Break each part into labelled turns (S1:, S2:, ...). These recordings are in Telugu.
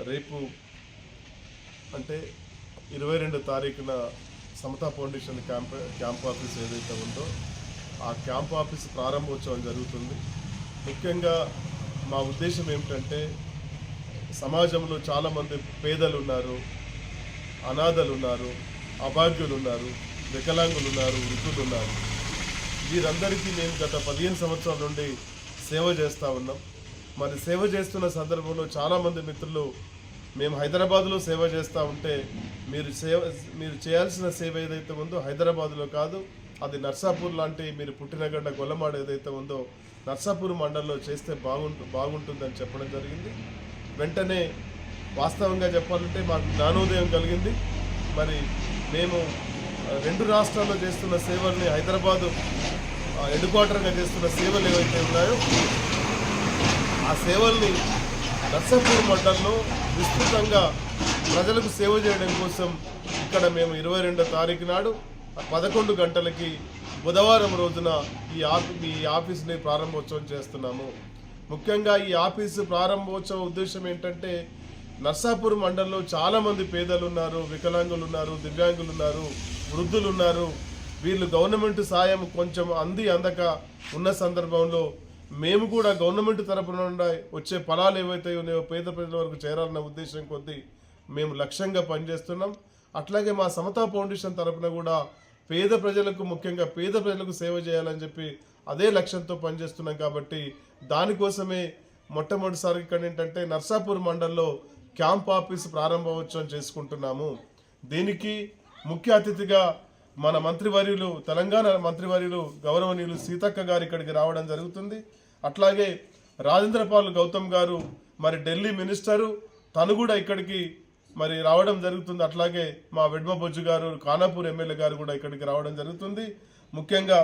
S1: రేపు అంటే ఇరవై రెండు తారీఖున Samata foundation camp camp office ఏదైతే ఉందో ఆ క్యాంప్ ఆఫీస్ ప్రారంభోత్సవం జరుగుతుంది. ముఖ్యంగా మా ఉద్దేశం ఏమిటంటే సమాజంలో చాలామంది పేదలు ఉన్నారు అనాథలు ఉన్నారు అభాగ్యులు ఉన్నారు వికలాంగులు ఉన్నారు వృద్ధులు ఉన్నారు వీరందరికీ మేము గత పదిహేను సంవత్సరాల నుండి సేవ చేస్తూ ఉన్నాం. మరి సేవ చేస్తున్న సందర్భంలో చాలామంది మిత్రులు మేము హైదరాబాద్లో సేవ చేస్తూ ఉంటే మీరు సేవ మీరు చేయాల్సిన సేవ ఏదైతే ఉందో హైదరాబాద్లో కాదు అది నర్సాపూర్ లాంటి మీరు పుట్టినగడ్డ గొల్లమాడ ఏదైతే ఉందో నర్సాపూర్ మండలంలో చేస్తే బాగుంటు బాగుంటుందని చెప్పడం జరిగింది. వెంటనే వాస్తవంగా చెప్పాలంటే మాకు జ్ఞానోదయం కలిగింది. మరి మేము రెండు రాష్ట్రాల్లో చేస్తున్న సేవల్ని హైదరాబాదు హెడ్ క్వార్టర్గా చేస్తున్న సేవలు ఏవైతే ఉన్నాయో ఆ సేవల్ని నర్సాపూర్ మండలంలో విస్తృతంగా ప్రజలకు సేవ చేయడం కోసం ఇక్కడ మేము ఇరవై రెండో తారీఖు నాడు పదకొండు గంటలకి బుధవారం రోజున ఈ ఆఫీ ఈ ఆఫీస్ని ప్రారంభోత్సవం చేస్తున్నాము. ముఖ్యంగా ఈ ఆఫీసు ప్రారంభోత్సవ ఉద్దేశం ఏంటంటే నర్సాపూర్ మండలంలో చాలామంది పేదలు ఉన్నారు వికలాంగులు ఉన్నారు దివ్యాంగులు ఉన్నారు వృద్ధులు ఉన్నారు వీళ్ళు గవర్నమెంట్ సాయం కొంచెం అంది అందక ఉన్న సందర్భంలో మేము కూడా గవర్నమెంట్ తరపున వచ్చే ఫలాలు ఏవైతే ఉన్నాయో పేద ప్రజల వరకు చేరాలన్న ఉద్దేశం కొద్దీ మేము లక్ష్యంగా పనిచేస్తున్నాం. అట్లాగే మా సమతా ఫౌండేషన్ తరపున కూడా పేద ప్రజలకు ముఖ్యంగా పేద ప్రజలకు సేవ చేయాలని చెప్పి అదే లక్ష్యంతో పనిచేస్తున్నాం కాబట్టి దానికోసమే మొట్టమొదటిసారి ఇక్కడ ఏంటంటే నర్సాపూర్ మండలంలో క్యాంప్ ఆఫీస్ ప్రారంభోత్సవం చేసుకుంటున్నాము. దీనికి ముఖ్య అతిథిగా మన మంత్రివర్యులు తెలంగాణ మంత్రివర్యులు గౌరవనీయులు సీతక్క గారు ఇక్కడికి రావడం జరుగుతుంది. అట్లాగే రాజేంద్రపాల్ గౌతమ్ గారు మరి ఢిల్లీ మినిస్టరు తను కూడా ఇక్కడికి మరి రావడం జరుగుతుంది. అట్లాగే మా వెడ్మ బొజ్జు గారు ఖానాపూర్ ఎమ్మెల్యే గారు కూడా ఇక్కడికి రావడం జరుగుతుంది. ముఖ్యంగా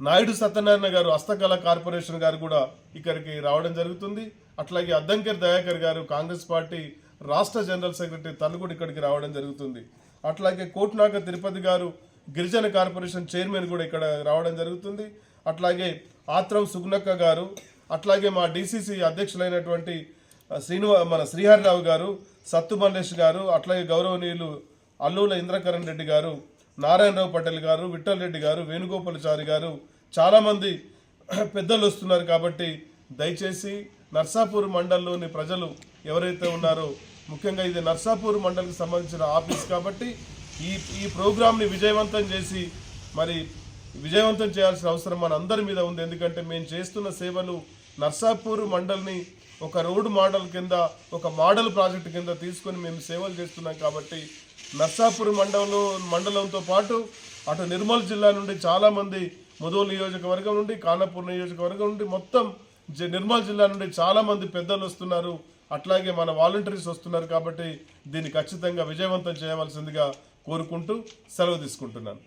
S1: నాయుడు సత్యనారాయణ గారు హస్తకళ కార్పొరేషన్ గారు కూడా ఇక్కడికి రావడం జరుగుతుంది. అట్లాగే అద్దంకెర్ దయాకర్ గారు కాంగ్రెస్ పార్టీ రాష్ట్ర జనరల్ సెక్రటరీ తను కూడా ఇక్కడికి రావడం జరుగుతుంది. అట్లాగే కోట్నాక తిరుపతి గారు గిరిజన కార్పొరేషన్ చైర్మన్ కూడా ఇక్కడ రావడం జరుగుతుంది. అట్లాగే ఆత్రం సుగ్నక్క గారు అట్లాగే మా డిసిసి అధ్యక్షులైనటువంటి శ్రీనివా మన శ్రీహరిరావు గారు సత్తు మల్లేష్ గారు అట్లాగే గౌరవనీయులు అల్లూల ఇంద్రకరణ్ రెడ్డి గారు నారాయణరావు పటేల్ గారు విఠల్ రెడ్డి గారు వేణుగోపాలచారి గారు చాలామంది పెద్దలు వస్తున్నారు కాబట్టి దయచేసి నర్సాపూర్ మండలంలోని ప్రజలు ఎవరైతే ఉన్నారో ముఖ్యంగా ఇది నర్సాపూర్ మండలికి సంబంధించిన ఆఫీస్ కాబట్టి ఈ ఈ ప్రోగ్రామ్ని విజయవంతం చేసి మరి విజయవంతం చేయాల్సిన అవసరం మన అందరి మీద ఉంది. ఎందుకంటే మేము చేస్తున్న సేవలు నర్సాపూర్ మండల్ని ఒక రోడ్డు మోడల్ కింద ఒక మోడల్ ప్రాజెక్ట్ కింద తీసుకొని మేము సేవలు చేస్తున్నాం కాబట్టి నర్సాపూర్ మండలంలో మండలంతో పాటు అటు నిర్మల్ జిల్లా నుండి చాలామంది ముదోలు నియోజకవర్గం నుండి కానపూర్ నియోజకవర్గం నుండి మొత్తం నిర్మల్ జిల్లా నుండి చాలామంది పెద్దలు వస్తున్నారు. అట్లాగే మన వాలంటీర్స్ వస్తున్నారు కాబట్టి దీన్ని ఖచ్చితంగా విజయవంతం చేయవలసిందిగా కోరుకుంటూ సెలవు తీసుకుంటున్నాను.